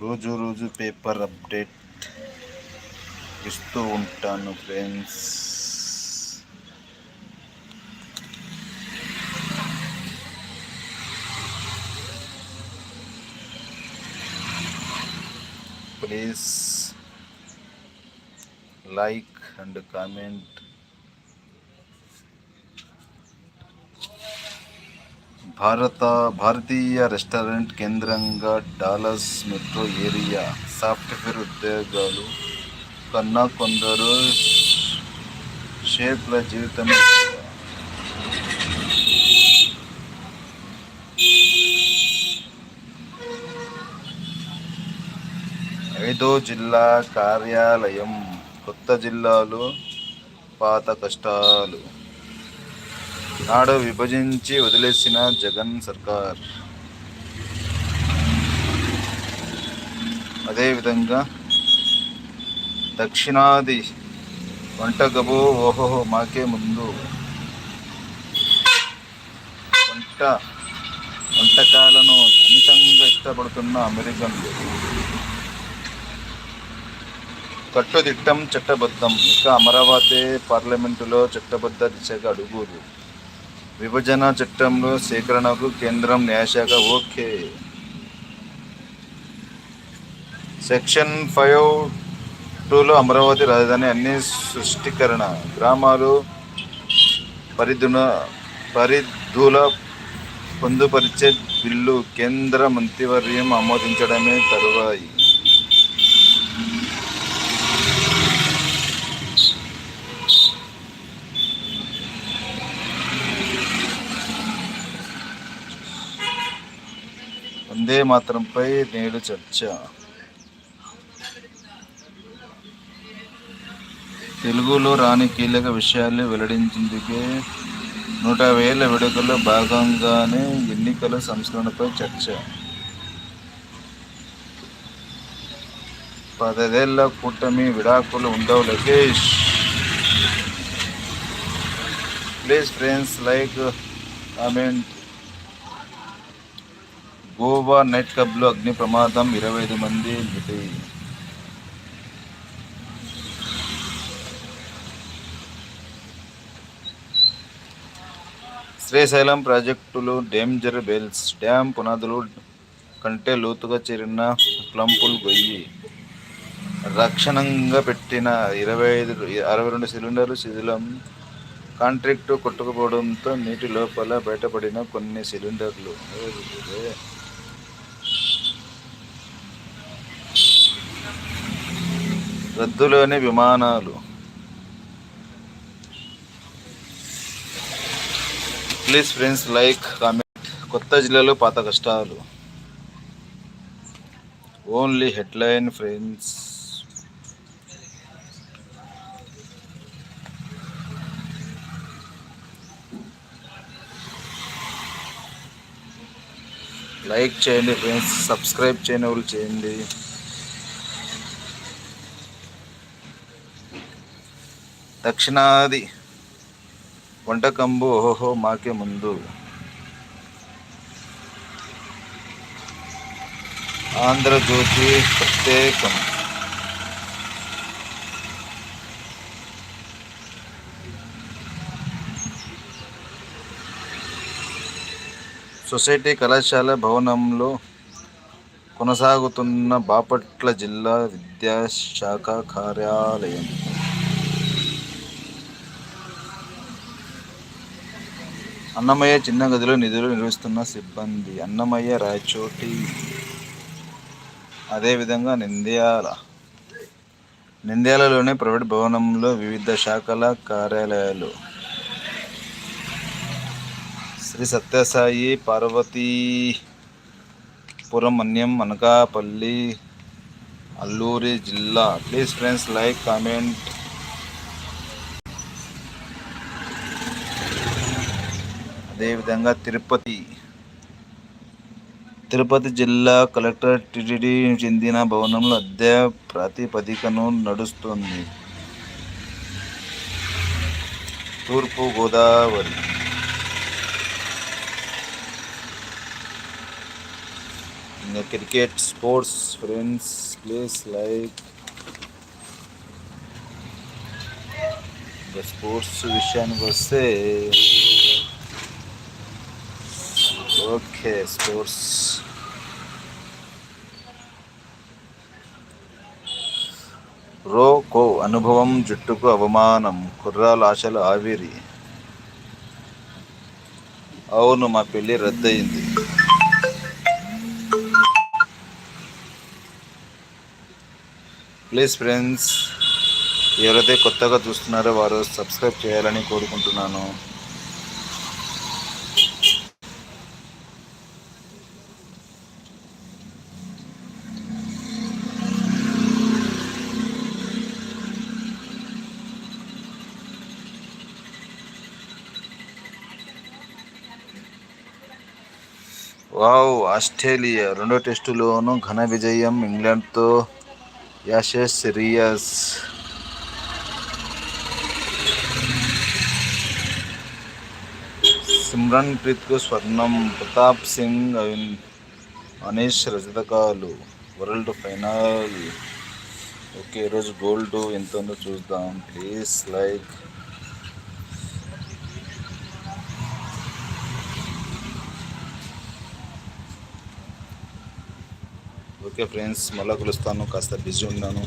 రోజు రోజు paper update ఇస్తూ ఉంటాను friends please like and comment భారత భారతీయ రెస్టారెంట్ కేంద్రంగా డాలస్ మెట్రో ఏరియా సాఫ్ట్వేర్ ఉద్యోగాలు కన్నా కొందరు షేప్ల జీవితం ఐదో జిల్లా కార్యాలయం కొత్త జిల్లాలో పాత కష్టాలు. నాడు విభజించి వదిలేసిన జగన్ సర్కార్. అదేవిధంగా దక్షిణాది వంటగబు ఓహో మాకే ముందు. వంట వంటకాలను అమితంగా ఇష్టపడుతున్న అమెరికన్లు కట్టుదిట్టం చట్టబద్ధం. ఇక అమరావతి పార్లమెంటులో చట్టబద్ధ దిశగా అడుగులు విభజన చట్టంలో సేకరణకు కేంద్రం న్యాయశాఖ ఓకే. సెక్షన్ ఫైవ్ టూలో అమరావతి రాజధాని అన్ని సృష్టికరణ గ్రామాలు పరిధున పరిధుల పొందుపరిచే బిల్లు కేంద్ర మంత్రివర్యం ఆమోదించడమే తరువాయి. వందే మాత్రంపై నేడు చర్చ. తెలుగులో రాని కీలక విషయాలు వెల్లడించేందుకే నూట వేల వేడుకల్లో భాగంగానే ఎన్నికల సంస్కరణపై చర్చ. పదేళ్ళ కూటమి విడాకులు ఉండవు Lokesh. Please friends like comment. Goa night క్లబ్లో అగ్ని ప్రమాదం ఇరవై ఐదు మంది మృతి. శ్రీశైలం ప్రాజెక్టులు డేంజర్ బెల్స్ డ్యామ్ పునాదులు కంటే లోతుగా చేరిన ప్లంపుల్ గొయ్యి. రక్షణంగా పెట్టిన ఇరవై ఐదు అరవై రెండు సిలిండర్లు శిథిలం. కాంట్రాక్టు కొట్టుకుపోవడంతో నీటి లోపల బయటపడిన కొన్ని సిలిండర్లు. రద్దులోని విమానాలు. ప్లీజ్ ఫ్రెండ్స్ లైక్ కామెంట్ కొత్త జిల్లాలో పాత కష్టాలు. ఓన్లీ హెడ్లైన్ ఫ్రెండ్స్ లైక్ చేయండి ఫ్రెండ్స్ సబ్స్క్రైబ్ చేయని వాళ్ళు చేయండి. దక్షిణాది వంటకంబు ఓహో మాకే ముందు. ఆంధ్రజ్యోతి ప్రత్యేకం. సొసైటీ కళాశాల భవనంలో కొనసాగుతున్న బాపట్ల జిల్లా విద్యాశాఖ కార్యాలయం. అన్నమయ్య చిన్న గదిలో నిధులు నిర్వహిస్తున్న సిబ్బంది. అన్నమయ్య రాయచోటి. అదేవిధంగా నింద్యాల. నింద్యాలలోని ప్రైవేట్ భవనంలో వివిధ శాఖల కార్యాలయాలు. శ్రీ సత్యసాయి పార్వతీపురం అన్యం అనకాపల్లి అల్లూరి జిల్లా. ప్లీజ్ ఫ్రెండ్స్ లైక్ కామెంట్ అదేవిధంగా తిరుపతి. తిరుపతి జిల్లా కలెక్టర్ టిటిడి చెందిన భవనంలో అద్దె ప్రాతిపదికను నడుస్తుంది. తూర్పు గోదావరి. ఇంకా cricket sports friends please like ఇంకా స్పోర్ట్స్ విషయానికి వస్తే ఓకే స్టోర్స్ రో కో అనుభవం జుట్టుకు అవమానం కుర్రాల ఆశలు ఆవిరి. అవును మా పెళ్ళి రద్దయింది. ప్లీజ్ ఫ్రెండ్స్ ఎవరైతే కొత్తగా చూస్తున్నారో వారు సబ్స్క్రైబ్ చేయాలని కోరుకుంటున్నాను. Wow Australia. రెండో టెస్టులోనూ ఘన విజయం ఇంగ్లాండ్తో. యాషెస్ రియాస్. సిమ్రన్ ప్రీత్కు స్వర్ణం. ప్రతాప్ సింగ్ అవిన్- అనీష్ రజతకాలు. World final. ఓకే ఈరోజు గోల్డ్ ఎంత ఉందో చూద్దాం. Please like. ఓకే ఫ్రెండ్స్ మళ్ళీ కలుస్తాను కాస్త బిజీ ఉన్నాను.